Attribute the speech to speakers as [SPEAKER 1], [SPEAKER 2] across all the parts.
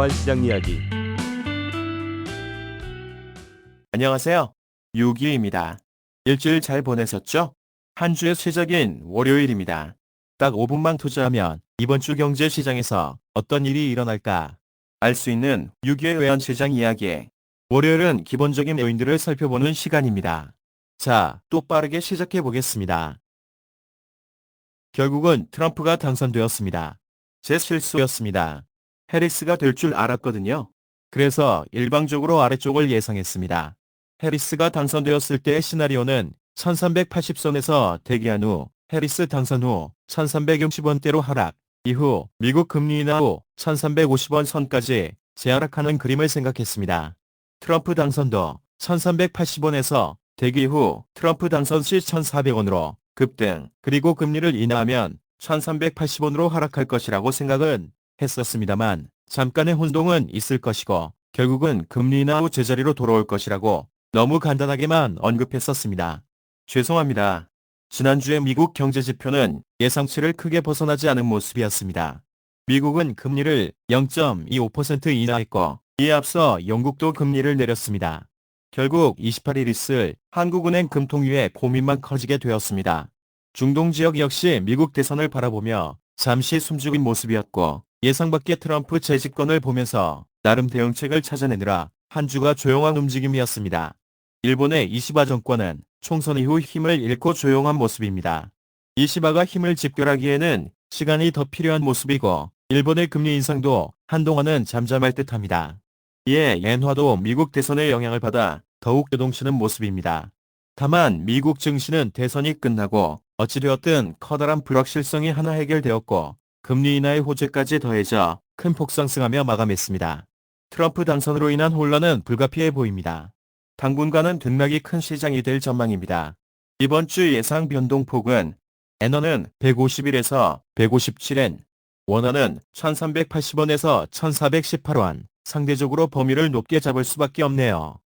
[SPEAKER 1] 알아야 할 시장 이야기.
[SPEAKER 2] 안녕하세요. 유기입니다. 일주일 잘 보내셨죠? 한 주의 시작인 월요일입니다. 딱 5분만 투자하면 이번 주 경제 시장에서 어떤 일이 일어날까 알 수 있는 유기의 외환 시장 이야기. 월요일은 기본적인 요인들을 살펴보는 시간입니다. 자, 또 빠르게 시작해 보겠습니다. 결국은 트럼프가 당선되었습니다. 제 실수였습니다. 해리스가 될 줄 알았거든요. 그래서 일방적으로 아래쪽을 예상했습니다. 해리스가 당선되었을 때의 시나리오는 1380선에서 대기한 후 해리스 당선 후 1360원대로 하락, 이후 미국 금리 인하 후 1350원 선까지 재하락하는 그림을 생각했습니다. 트럼프 당선도 1380원에서 대기 후 트럼프 당선 시 1400원으로 급등, 그리고 금리를 인하하면 1380원으로 하락할 것이라고 생각은 했었습니다만 잠깐의 혼동은 있을 것이고 결국은 금리 인하 후 제자리로 돌아올 것이라고 너무 간단하게만 언급했었습니다. 죄송합니다. 지난주에 미국 경제 지표는 예상치를 크게 벗어나지 않은 모습이었습니다. 미국은 금리를 0.25% 인하했고 이에 앞서 영국도 금리를 내렸습니다. 결국 28일 있을 한국은행 금통위의 고민만 커지게 되었습니다. 중동 지역 역시 미국 대선을 바라보며 잠시 숨죽인 모습이었고 예상 밖의 트럼프 재집권을 보면서 나름 대응책을 찾아내느라 한 주가 조용한 움직임이었습니다. 일본의 이시바 정권은 총선 이후 힘을 잃고 조용한 모습입니다. 이시바가 힘을 집결하기에는 시간이 더 필요한 모습이고 일본의 금리 인상도 한동안은 잠잠할 듯합니다. 이에 엔화도 미국 대선의 영향을 받아 더욱 요동치는 모습입니다. 다만 미국 증시는 대선이 끝나고 어찌되었든 커다란 불확실성이 하나 해결되었고 금리 인하의 호재까지 더해져 큰 폭 상승하며 마감했습니다. 트럼프 당선으로 인한 혼란은 불가피해 보입니다. 당분간은 등락이 큰 시장이 될 전망입니다. 이번 주 예상 변동폭은 엔화는 151에서 157엔, 원화는 1380원에서 1418원, 상대적으로 범위를 높게 잡을 수밖에 없네요.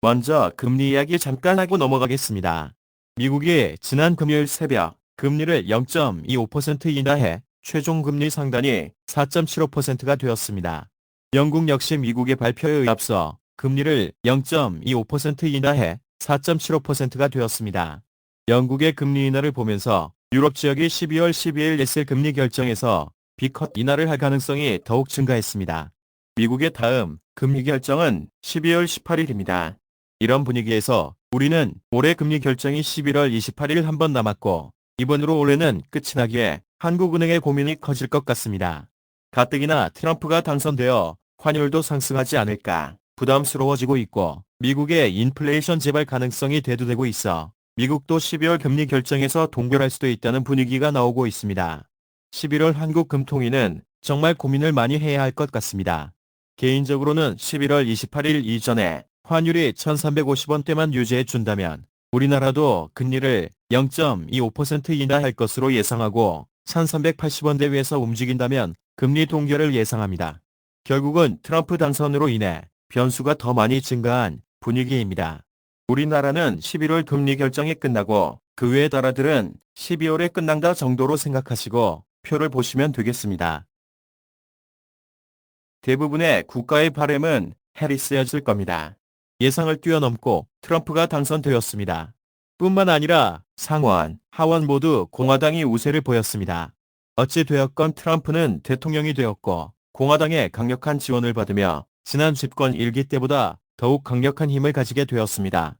[SPEAKER 2] 먼저 금리 이야기 잠깐 하고 넘어가겠습니다. 미국이 지난 금요일 새벽 금리를 0.25% 인하해 최종 금리 상단이 4.75%가 되었습니다. 영국 역시 미국의 발표에 앞서 금리를 0.25% 인하해 4.75%가 되었습니다. 영국의 금리 인하를 보면서 유럽 지역이 12월 12일 냈을 금리 결정에서 비컷 인하를 할 가능성이 더욱 증가했습니다. 미국의 다음 금리 결정은 12월 18일입니다. 이런 분위기에서 우리는 올해 금리 결정이 11월 28일 한 번 남았고 이번으로 올해는 끝이 나기에 한국은행의 고민이 커질 것 같습니다. 가뜩이나 트럼프가 당선되어 환율도 상승하지 않을까 부담스러워지고 있고 미국의 인플레이션 재발 가능성이 대두되고 있어 미국도 12월 금리 결정에서 동결할 수도 있다는 분위기가 나오고 있습니다. 11월 한국 금통위는 정말 고민을 많이 해야 할 것 같습니다. 개인적으로는 11월 28일 이전에 환율이 1350원대만 유지해 준다면 우리나라도 금리를 0.25% 인하할 것으로 예상하고 1380원대 위에서 움직인다면 금리 동결을 예상합니다. 결국은 트럼프 당선으로 인해 변수가 더 많이 증가한 분위기입니다. 우리나라는 11월 금리 결정이 끝나고 그 외의 나라들은 12월에 끝난다 정도로 생각하시고 표를 보시면 되겠습니다. 대부분의 국가의 바램은 해리스였을 겁니다. 예상을 뛰어넘고 트럼프가 당선되었습니다. 뿐만 아니라 상원, 하원 모두 공화당이 우세를 보였습니다. 어찌 되었건 트럼프는 대통령이 되었고 공화당의 강력한 지원을 받으며 지난 집권 일기 때보다 더욱 강력한 힘을 가지게 되었습니다.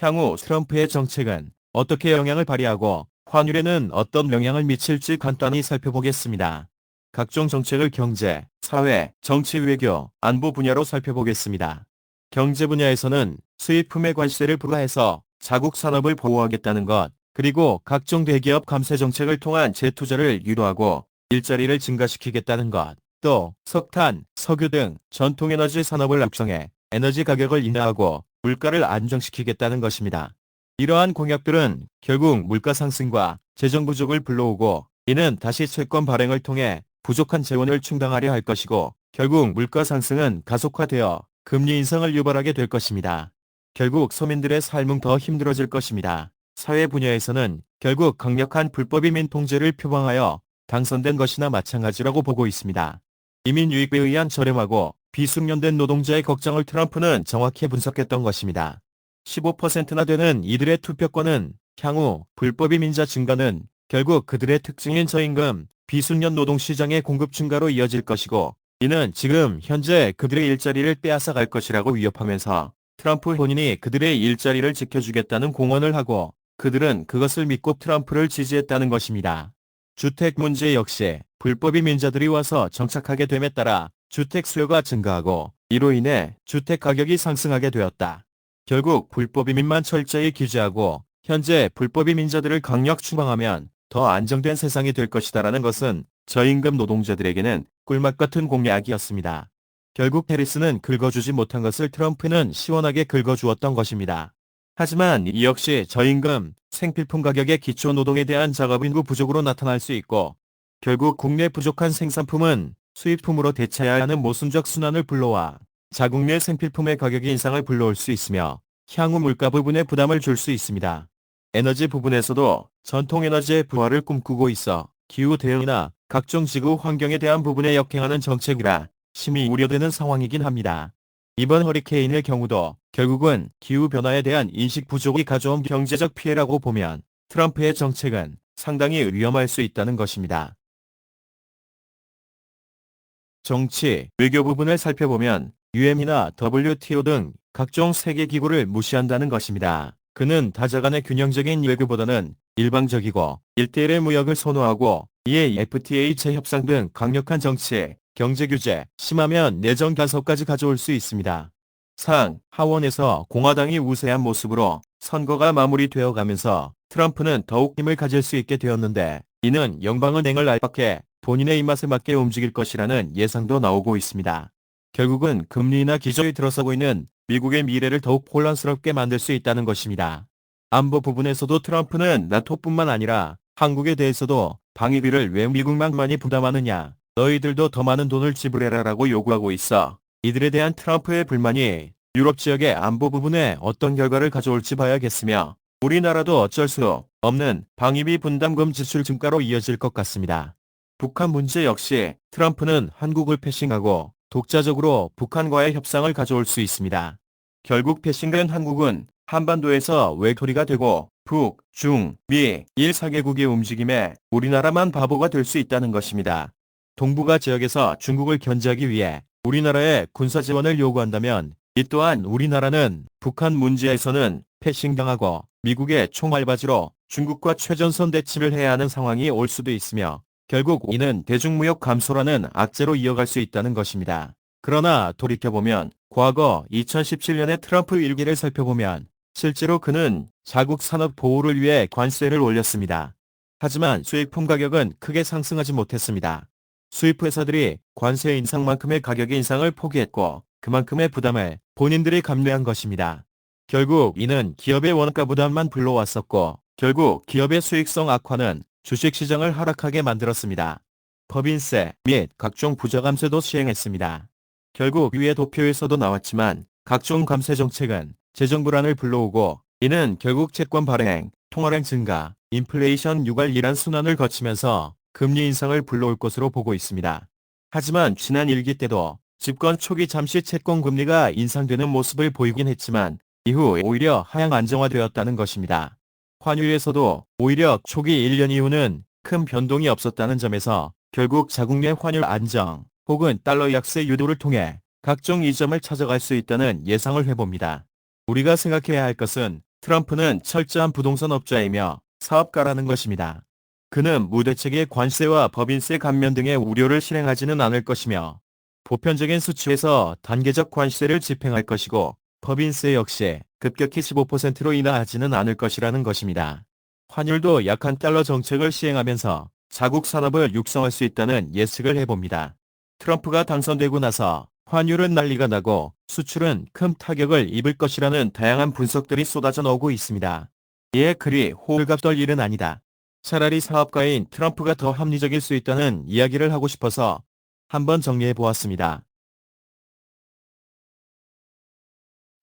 [SPEAKER 2] 향후 트럼프의 정책은 어떻게 영향을 발휘하고 환율에는 어떤 영향을 미칠지 간단히 살펴보겠습니다. 각종 정책을 경제, 사회, 정치, 외교, 안보 분야로 살펴보겠습니다. 경제 분야에서는 수입 품의 관세를 부과해서 자국 산업을 보호하겠다는 것, 그리고 각종 대기업 감세 정책을 통한 재투자를 유도하고 일자리를 증가시키겠다는 것, 또 석탄, 석유 등 전통에너지 산업을 육성해 에너지 가격을 인하하고 물가를 안정시키겠다는 것입니다. 이러한 공약들은 결국 물가 상승과 재정 부족을 불러오고 이는 다시 채권 발행을 통해 부족한 재원을 충당하려 할 것이고 결국 물가 상승은 가속화되어 금리 인상을 유발하게 될 것입니다. 결국 서민들의 삶은 더 힘들어질 것입니다. 사회 분야에서는 결국 강력한 불법 이민 통제를 표방하여 당선된 것이나 마찬가지라고 보고 있습니다. 이민 유익에 의한 저렴하고 비숙련된 노동자의 걱정을 트럼프는 정확히 분석했던 것입니다. 15%나 되는 이들의 투표권은 향후 불법 이민자 증가는 결국 그들의 특징인 저임금, 비숙련 노동시장의 공급 증가로 이어질 것이고 이는 지금 현재 그들의 일자리를 빼앗아 갈 것이라고 위협하면서 트럼프 본인이 그들의 일자리를 지켜주겠다는 공언을 하고 그들은 그것을 믿고 트럼프를 지지했다는 것입니다. 주택 문제 역시 불법 이민자들이 와서 정착하게 됨에 따라 주택 수요가 증가하고 이로 인해 주택 가격이 상승하게 되었다. 결국 불법 이민만 철저히 규제하고 현재 불법 이민자들을 강력 추방하면 더 안정된 세상이 될 것이다라는 것은 저임금 노동자들에게는 꿀맛 같은 공약이었습니다. 결국 해리스는 긁어주지 못한 것을 트럼프는 시원하게 긁어주었던 것입니다. 하지만 이 역시 저임금, 생필품 가격의 기초 노동에 대한 작업 인구 부족으로 나타날 수 있고 결국 국내 부족한 생산품은 수입품으로 대체해야 하는 모순적 순환을 불러와 자국 내 생필품의 가격 인상을 불러올 수 있으며 향후 물가 부분에 부담을 줄 수 있습니다. 에너지 부분에서도 전통 에너지의 부활을 꿈꾸고 있어 기후 대응이나 각종 지구 환경에 대한 부분에 역행하는 정책이라 심히 우려되는 상황이긴 합니다. 이번 허리케인의 경우도 결국은 기후변화에 대한 인식 부족이 가져온 경제적 피해라고 보면 트럼프의 정책은 상당히 위험할 수 있다는 것입니다. 정치, 외교 부분을 살펴보면 UM이나 WTO 등 각종 세계기구를 무시한다는 것입니다. 그는 다자간의 균형적인 외교보다는 일방적이고 일대일의 무역을 선호하고 이에 FTA 재협상 등 강력한 정치, 경제 규제, 심하면 내정 간섭까지 가져올 수 있습니다. 상, 하원에서 공화당이 우세한 모습으로 선거가 마무리되어 가면서 트럼프는 더욱 힘을 가질 수 있게 되었는데 이는 영방은행을 알박해 본인의 입맛에 맞게 움직일 것이라는 예상도 나오고 있습니다. 결국은 금리나 기저에 들어서고 있는 미국의 미래를 더욱 혼란스럽게 만들 수 있다는 것입니다. 안보 부분에서도 트럼프는 나토뿐만 아니라 한국에 대해서도 방위비를 왜 미국만 많이 부담하느냐, 너희들도 더 많은 돈을 지불해라라고 요구하고 있어 이들에 대한 트럼프의 불만이 유럽 지역의 안보 부분에 어떤 결과를 가져올지 봐야겠으며 우리나라도 어쩔 수 없는 방위비 분담금 지출 증가로 이어질 것 같습니다. 북한 문제 역시 트럼프는 한국을 패싱하고 독자적으로 북한과의 협상을 가져올 수 있습니다. 결국 패싱된 한국은 한반도에서 외톨이가 되고 북, 중, 미, 일 4개국의 움직임에 우리나라만 바보가 될 수 있다는 것입니다. 동북아 지역에서 중국을 견제하기 위해 우리나라에 군사 지원을 요구한다면 이 또한 우리나라는 북한 문제에서는 패싱당하고 미국의 총알바지로 중국과 최전선 대치를 해야 하는 상황이 올 수도 있으며 결국 이는 대중무역 감소라는 악재로 이어갈 수 있다는 것입니다. 그러나 돌이켜보면 과거 2017년의 트럼프 일기를 살펴보면 실제로 그는 자국 산업 보호를 위해 관세를 올렸습니다. 하지만 수입품 가격은 크게 상승하지 못했습니다. 수입 회사들이 관세 인상만큼의 가격 인상을 포기했고 그만큼의 부담을 본인들이 감내한 것입니다. 결국 이는 기업의 원가 부담만 불러왔었고 결국 기업의 수익성 악화는 주식시장을 하락하게 만들었습니다. 법인세 및 각종 부자 감세도 시행했습니다. 결국 위의 도표에서도 나왔지만 각종 감세 정책은 재정 불안을 불러오고 이는 결국 채권 발행, 통화량 증가, 인플레이션 유발이란 순환을 거치면서 금리 인상을 불러올 것으로 보고 있습니다. 하지만 지난 일기 때도 집권 초기 잠시 채권 금리가 인상되는 모습을 보이긴 했지만 이후 오히려 하향 안정화되었다는 것입니다. 환율에서도 오히려 초기 1년 이후는 큰 변동이 없었다는 점에서 결국 자국 내 환율 안정 혹은 달러 약세 유도를 통해 각종 이점을 찾아갈 수 있다는 예상을 해봅니다. 우리가 생각해야 할 것은 트럼프는 철저한 부동산 업자이며 사업가라는 것입니다. 그는 무대책의 관세와 법인세 감면 등의 우려를 실행하지는 않을 것이며 보편적인 수치에서 단계적 관세를 집행할 것이고 법인세 역시 급격히 15%로 인하하지는 않을 것이라는 것입니다. 환율도 약한 달러 정책을 시행하면서 자국 산업을 육성할 수 있다는 예측을 해봅니다. 트럼프가 당선되고 나서 환율은 난리가 나고 수출은 큰 타격을 입을 것이라는 다양한 분석들이 쏟아져 나오고 있습니다. 이에 그리 호들갑 떨 일은 아니다. 차라리 사업가인 트럼프가 더 합리적일 수 있다는 이야기를 하고 싶어서 한번 정리해 보았습니다.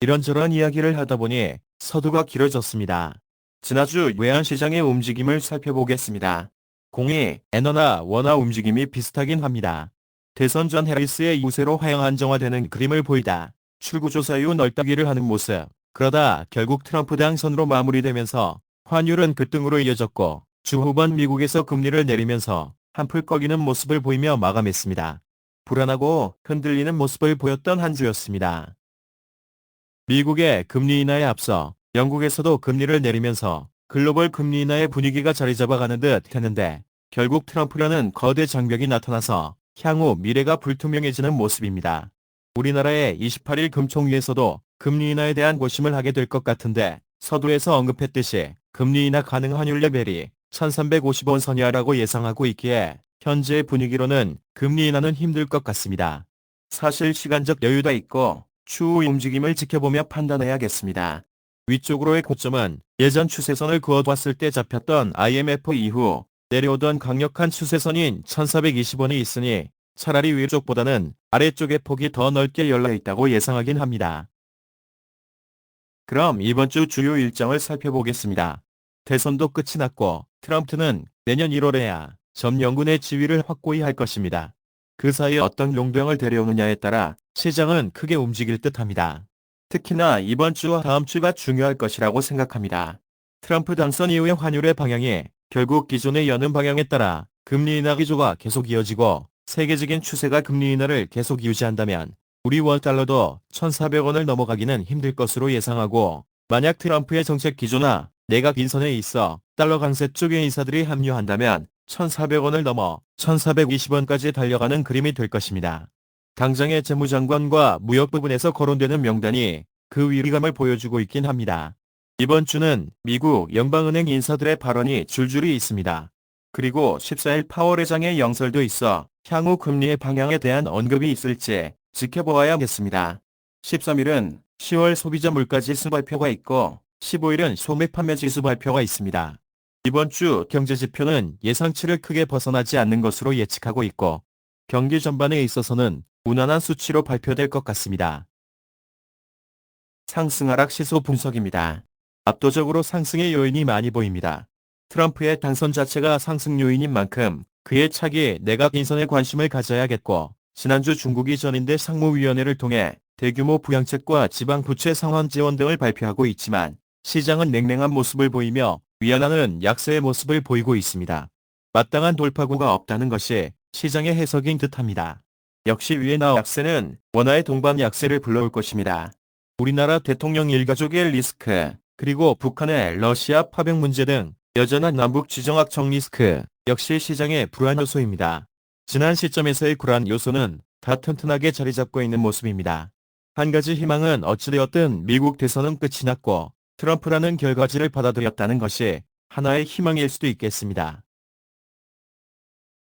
[SPEAKER 2] 이런저런 이야기를 하다 보니 서두가 길어졌습니다. 지난주 외환시장의 움직임을 살펴보겠습니다. 공이 에너나 원화 움직임이 비슷하긴 합니다. 대선 전 해리스의 우세로 화형 안정화되는 그림을 보이다. 출구조사 이후 널따기를 하는 모습. 그러다 결국 트럼프 당선으로 마무리되면서 환율은 급등으로 이어졌고 주 후반 미국에서 금리를 내리면서 한풀 꺾이는 모습을 보이며 마감했습니다. 불안하고 흔들리는 모습을 보였던 한 주였습니다. 미국의 금리 인하에 앞서 영국에서도 금리를 내리면서 글로벌 금리 인하의 분위기가 자리 잡아가는 듯 했는데 결국 트럼프라는 거대 장벽이 나타나서 향후 미래가 불투명해지는 모습입니다. 우리나라의 28일 금총위에서도 금리 인하에 대한 고심을 하게 될 것 같은데 서두에서 언급했듯이 금리 인하 가능 환율 레벨이 1350원 선이하라고 예상하고 있기에 현재 분위기로는 금리 인하는 힘들 것 같습니다. 사실 시간적 여유가 있고 추후 움직임을 지켜보며 판단해야겠습니다. 위쪽으로의 고점은 예전 추세선을 그어봤을 때 잡혔던 IMF 이후 내려오던 강력한 추세선인 1420원이 있으니 차라리 위쪽보다는 아래쪽의 폭이 더 넓게 열려 있다고 예상하긴 합니다. 그럼 이번 주 주요 일정을 살펴보겠습니다. 대선도 끝이 났고 트럼프는 내년 1월에야 점령군의 지위를 확고히 할 것입니다. 그 사이에 어떤 용병을 데려오느냐에 따라 시장은 크게 움직일 듯합니다. 특히나 이번 주와 다음 주가 중요할 것이라고 생각합니다. 트럼프 당선 이후의 환율의 방향이 결국 기존의 여는 방향에 따라 금리 인하 기조가 계속 이어지고 세계적인 추세가 금리 인하를 계속 유지한다면 우리 원 달러도 1,400원을 넘어가기는 힘들 것으로 예상하고 만약 트럼프의 정책 기조나 내각 인선에 있어 달러 강세 쪽의 인사들이 합류한다면 1,400원을 넘어 1,420원까지 달려가는 그림이 될 것입니다. 당장의 재무장관과 무역 부분에서 거론되는 명단이 그 위기감을 보여주고 있긴 합니다. 이번 주는 미국 연방은행 인사들의 발언이 줄줄이 있습니다. 그리고 14일 파월 회장의 영설도 있어 향후 금리의 방향에 대한 언급이 있을지 지켜보아야겠습니다. 13일은 10월 소비자 물가지수 발표가 있고 15일은 소매 판매 지수 발표가 있습니다. 이번 주 경제 지표는 예상치를 크게 벗어나지 않는 것으로 예측하고 있고 경기 전반에 있어서는 무난한 수치로 발표될 것 같습니다. 상승 하락 시소 분석입니다. 압도적으로 상승의 요인이 많이 보입니다. 트럼프의 당선 자체가 상승 요인인 만큼 그의 차기 내각 인선에 관심을 가져야겠고 지난주 중국 이 전인대 상무위원회를 통해 대규모 부양책과 지방 부채 상환 지원 등을 발표하고 있지만 시장은 냉랭한 모습을 보이며 위안화는 약세의 모습을 보이고 있습니다. 마땅한 돌파구가 없다는 것이 시장의 해석인 듯합니다. 역시 위안화 약세는 원화의 동반 약세를 불러올 것입니다. 우리나라 대통령 일가족의 리스크, 그리고 북한의 러시아 파병 문제 등 여전한 남북 지정학적 리스크 역시 시장의 불안 요소입니다. 지난 시점에서의 불안 요소는 다 튼튼하게 자리 잡고 있는 모습입니다. 한 가지 희망은 어찌되었든 미국 대선은 끝이 났고 트럼프라는 결과지를 받아들였다는 것이 하나의 희망일 수도 있겠습니다.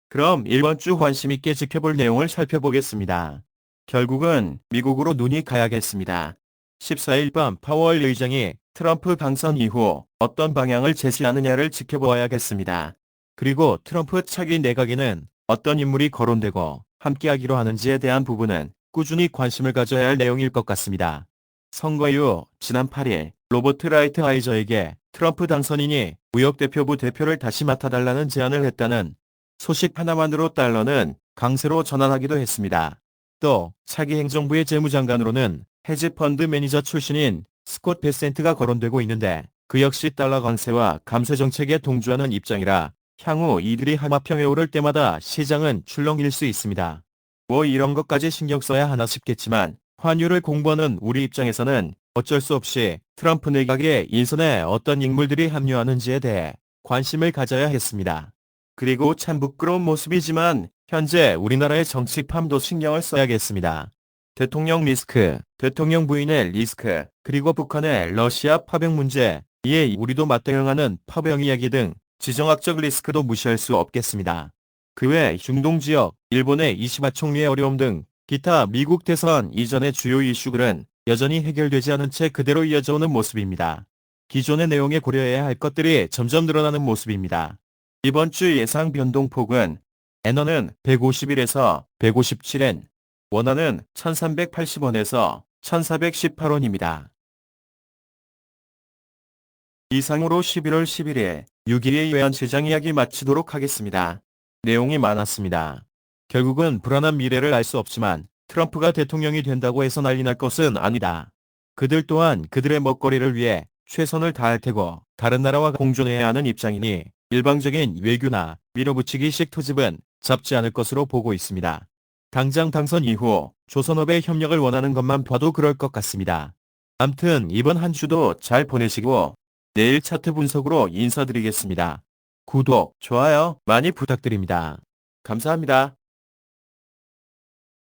[SPEAKER 2] 그럼 이번 주 관심 있게 지켜볼 내용을 살펴보겠습니다. 결국은 미국으로 눈이 가야겠습니다. 14일 밤 파월 의장이 트럼프 당선 이후 어떤 방향을 제시하느냐를 지켜보아야겠습니다. 그리고 트럼프 차기 내각에는 어떤 인물이 거론되고 함께하기로 하는지에 대한 부분은 꾸준히 관심을 가져야 할 내용일 것 같습니다. 선거 이후 지난 8일 로버트 라이트 아이저에게 트럼프 당선인이 무역대표부 대표를 다시 맡아달라는 제안을 했다는 소식 하나만으로 달러는 강세로 전환하기도 했습니다. 또 차기 행정부의 재무장관으로는 헤지펀드 매니저 출신인 스콧 베센트가 거론되고 있는데 그 역시 달러 강세와 감세 정책에 동조하는 입장이라 향후 이들이 하마평에 오를 때마다 시장은 출렁일 수 있습니다. 뭐 이런 것까지 신경 써야 하나 싶겠지만 환율을 공부하는 우리 입장에서는 어쩔 수 없이 트럼프 내각의 인선에 어떤 인물들이 합류하는지에 대해 관심을 가져야 했습니다. 그리고 참 부끄러운 모습이지만 현재 우리나라의 정치팜도 신경을 써야겠습니다. 대통령 리스크, 대통령 부인의 리스크, 그리고 북한의 러시아 파병 문제, 이에 우리도 맞대응하는 파병 이야기 등 지정학적 리스크도 무시할 수 없겠습니다. 그 외 중동 지역, 일본의 이시마 총리의 어려움 등 기타 미국 대선 이전의 주요 이슈들은 여전히 해결되지 않은 채 그대로 이어져오는 모습입니다. 기존의 내용에 고려해야 할 것들이 점점 늘어나는 모습입니다. 이번 주 예상 변동폭은 엔너는 151에서 157엔, 원화는 1380원에서 1418원입니다. 이상으로 11월 11일 6위의 외환시장 이야기 마치도록 하겠습니다. 내용이 많았습니다. 결국은 불안한 미래를 알 수 없지만 트럼프가 대통령이 된다고 해서 난리 날 것은 아니다. 그들 또한 그들의 먹거리를 위해 최선을 다할 테고 다른 나라와 공존해야 하는 입장이니 일방적인 외교나 밀어붙이기식 투집은 잡지 않을 것으로 보고 있습니다. 당장 당선 이후 조선업의 협력을 원하는 것만 봐도 그럴 것 같습니다. 암튼 이번 한 주도 잘 보내시고 내일 차트 분석으로 인사드리겠습니다. 구독, 좋아요 많이 부탁드립니다. 감사합니다.